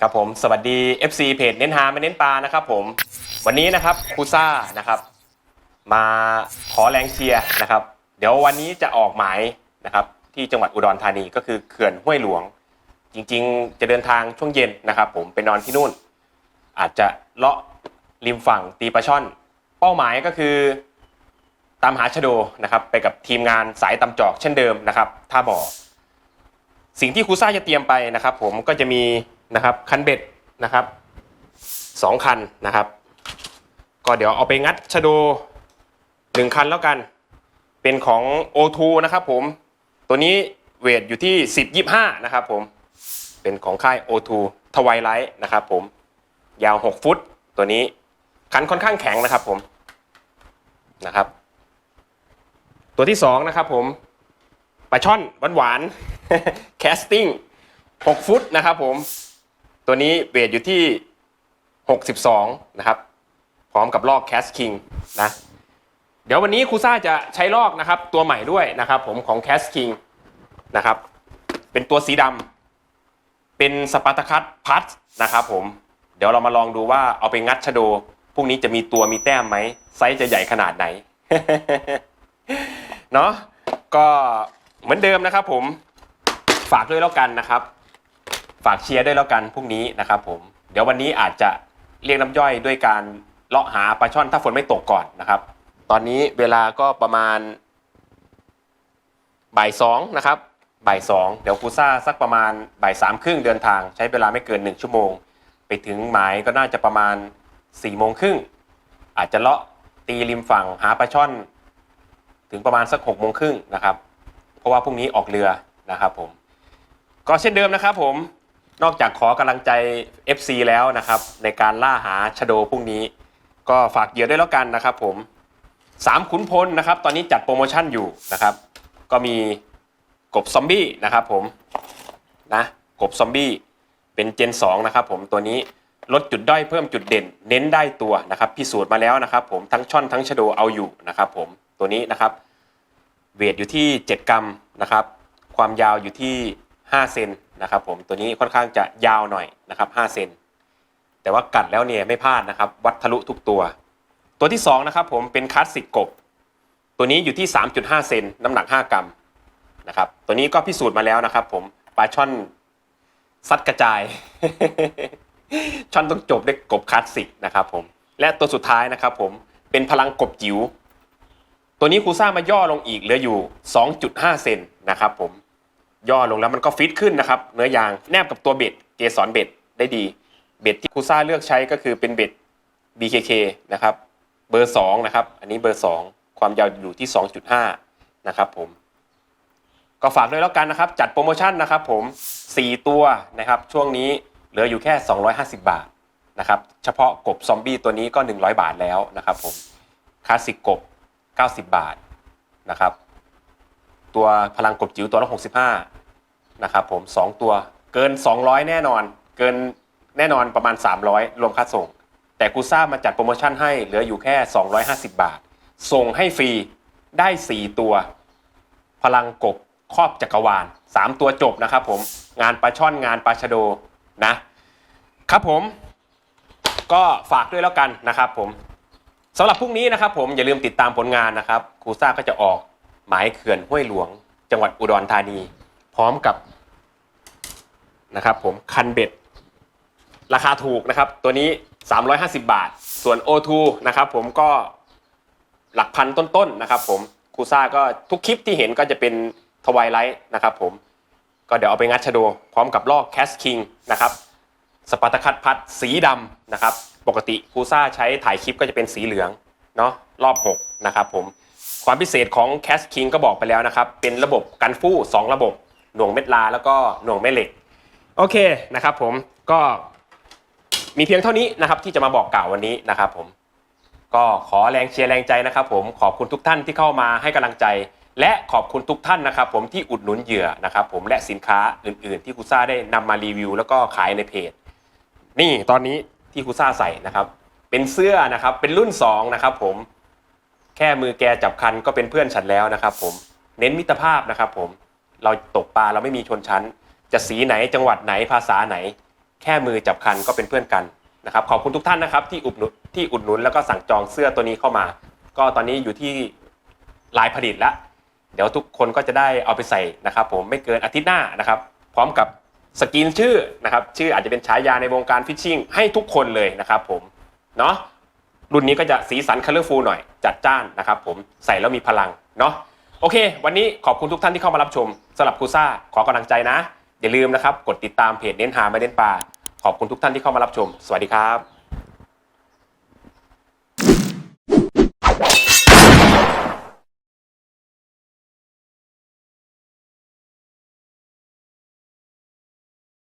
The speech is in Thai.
ครับผมสวัสดี FC เพจเน้นหาไม่เน้นปลานะครับผมวันนี้นะครับครูซ่านะครับ มาขอแรงเชียร์นะครับ เดี๋ยววันนี้จะออกหมายนะครับที่จังหวัดอุดรธานีก็คือเขื่อนห้วยหลวง จริงๆ จะเดินทางช่วงเย็นนะครับ ผมไปนอนที่นู่น อาจจะเลาะริมฝั่งตีปลาช่อน เป้าหมายก็คือตามหาชโดนะครับ ไปกับทีมงานสายตำจอกเช่นเดิมนะครับท่าบ่อสิ่งที่ครูซ่าจะเตรียมไปนะครับ ผมก็จะมี นะครับคันเบ็ดนะครับสองคันนะครับ ก็เดี๋ยวเอาไปงัดชะโดหนึ่งคันแล้วกัน เป็นของ O2 นะครับผม ตัวนี้เวทอยู่ที่ 10 25 นะครับผม เป็นของค่าย O2 ทวายไลท์นะครับผม ยาว 6 ฟุต ตัวนี้คันค่อนข้างแข็งนะครับผม นะครับ ตัวที่สองนะครับผม ปลาช่อนหวานหวานแคสติ้ง 6 ฟุตนะครับผม ตัวนี้เวทอยู่ที่ 62 นะครับ พร้อมกับลอกแคสคิงนะเดี๋ยววันนี้ครูซ่าจะใช้ลอกนะครับ ตัวใหม่ด้วยนะครับ ผมของแคสคิงนะครับ เป็นตัวสีดำเป็นสปาร์ตาคัตพัทนะครับผมเดี๋ยวเรามาลองดูว่าเอาไปงัดชโดพรุ่งนี้จะมีตัวมีแต้มไหมไซส์จะใหญ่ขนาดไหน เนาะก็เหมือนเดิมนะครับผมฝากด้วยแล้วกันนะครับ ฝากเชียร์ด้วยแล้วกันพรุ่งนี้นะครับผมเดี๋ยววันนี้อาจจะเรียกน้ำย่อยด้วยการเลาะหาปลาช่อนถ้าฝนไม่ตกก่อนนะครับ ตอนนี้เวลาก็ประมาณบ่ายสองนะครับบ่ายสองเดี๋ยวครูซ่าสักประมาณบ่ายสามครึ่งเดินทาง ใช้เวลาไม่เกินหนึ่งชั่วโมง ไปถึงหมายก็น่าจะประมาณสี่โมงครึ่งอาจจะเลาะตีริมฝั่งหาปลาช่อน ถึงประมาณสักหกโมงครึ่งนะครับ เพราะว่าพรุ่งนี้ออกเรือนะครับผมก็เช่นเดิมนะครับผม นอกจากขอกำลังใจ FC แล้วนะครับ ในการล่าหาชะโดพรุ่งนี้ ก็ฝากเหยื่อด้วยแล้วกันนะครับ ผมสามขุนพลนะครับ ตอนนี้จัดโปรโมชั่นอยู่นะครับ ก็มีกบซอมบี้นะครับผมนะกบซอมบี้เป็นเจน 2 นะครับ ผมตัวนี้ลดจุดด้อยเพิ่มจุดเด่น เน้นได้ตัวนะครับพิสูจน์มาแล้วนะครับ ผมทั้งช่อนทั้งชะโดเอาอยู่นะครับ ผมตัวนี้นะครับ เวทอยู่ที่ 7 กรัมนะครับ ความยาวอยู่ที่ 5 เซน นะครับผมตัวนี้ค่อนข้างจะยาวหน่อยนะครับ5เซนแต่ว่ากัดแล้วเนี่ยไม่พลาดนะครับ วัดทะลุทุกตัว ตัวที่2นะครับผมเป็นคลาสสิกกบ ตัวนี้อยู่ที่ 3.5 เซนน้ำหนัก 5 กรัมนะครับตัวนี้ก็พิสูจน์มาแล้วนะครับผมปลาช่อนซัดกระจาย ช่อนต้องจบด้วยกบคลาสสิกนะครับผมและตัวสุดท้ายนะครับผมเป็นพลังกบจิ๋วตัวนี้ครูซ่ามาย่อลงอีกเหลืออยู่ 2.5 เซนนะครับผม ย่อลงแล้วมันก็ฟิตขึ้นนะครับเนื้อยางแนบกับตัวเบ็ดเกสรเบ็ดได้ดี เบ็ดที่คูซ่าเลือกใช้ก็คือเป็นเบ็ด BKK นะครับเบอร์2นะครับอันนี้เบอร์ 2 ความยาวอยู่ที่ 2.5 นะครับผมก็ฝากด้วยแล้วกันนะครับ จัดโปรโมชั่นนะครับผม 4 ตัวนะครับ ช่วงนี้เหลืออยู่แค่ 250 บาทนะครับเฉพาะกบซอมบี้ตัวนี้ก็ 100 บาทแล้วนะครับผมคลาสสิกกบ 90 บาทนะครับ ตัวพลังกบจิ๋วตัวละ65นะครับผม2ตัวเกิน 200 แน่นอน เกินแน่นอนประมาณ 300 รวมค่าส่ง แต่กูซ่ามาจัดโปรโมชั่นให้เหลืออยู่แค่ 250 บาท ส่งให้ฟรีได้ 4 ตัว พลังกบครอบจักรวาล 3 ตัวจบนะครับผมงานปลาช่อนงานปลาชะโดนะครับผมก็ฝากด้วยแล้วกันนะครับผมสำหรับพรุ่งนี้นะครับผมอย่าลืมติดตามผลงานนะครับครูซ่าก็จะออก หมายเขื่อนห้วยหลวง จังหวัดอุดรธานี พร้อมกับนะครับผมคันเบ็ด ราคาถูกนะครับ ตัวนี้ 350 บาท ส่วน O2 นะครับผมก็หลักพันต้นๆนะครับผมคูซ่าก็ทุกคลิปที่เห็นก็จะเป็นทวายไลท์นะครับผมก็เดี๋ยวเอาไปงัดชะโด พร้อมกับลอกแคสคิงนะครับสปาร์ตาคัตพัดสีดำนะครับ ปกติคูซ่าใช้ถ่ายคลิปก็จะเป็นสีเหลืองเนาะรอบ 6 นะครับผม ความพิเศษของ c a s King ก็บอกไปแล้วนะครับ เป็นระบบกันฟู่2 ระบบ หน่วงเม็ดลาแล้วก็หน่วงแม่เหล็ก โอเคนะครับผมก็มีเพียงเท่านี้นะครับที่จะมาบอกกล่าววันนี้นะครับผมก็ขอแรงเชียร์แรงใจนะครับผมขอบคุณทุกท่านที่เข้ามาให้กำลังใจ และขอบคุณทุกท่านนะครับ ผมที่อุดหนุนเหยื่อนะครับผมและสินค้าอื่น ๆ ที่ครูซ่าได้นำมารีวิว แล้วก็ขายในเพจ นี่ตอนนี้ที่ครูซ่าใส่นะครับ เป็นเสื้อนะครับเป็นรุ่น2นะครับผม แค่มือแกจับคันก็เป็นเพื่อนฉันแล้วนะครับผมเน้นมิตรภาพนะครับผมเราตกปลาเราไม่มีชนชั้น จะสีไหนจังหวัดไหนภาษาไหน แค่มือจับคันก็เป็นเพื่อนกันนะครับขอบคุณทุกท่านนะครับที่อุดหนุนที่อุดหนุนแล้วก็สั่งจองเสื้อตัวนี้เข้ามา ก็ตอนนี้อยู่ที่ลายผลิตแล้วเดี๋ยวทุกคนก็จะได้เอาไปใส่นะครับผมไม่เกินอาทิตย์หน้านะครับ พร้อมกับสกรีนชื่อนะครับชื่ออาจจะเป็นฉายาในวงการฟิชชิ่งให้ทุกคนเลยนะครับผมเนาะ รุ่นนี้ก็จะสีสันคัลเลอร์ฟูลหน่อยจัดจ้านนะครับผมใส่แล้วมีพลังเนาะโอเค วันนี้ขอบคุณทุกท่านที่เข้ามารับชมสำหรับคูซ่าขอกำลังใจนะ อย่าลืมนะครับ กดติดตามเพจเน้นหาไม่เน้นปลาขอบคุณทุกท่านที่เข้ามารับชม สวัสดีครับ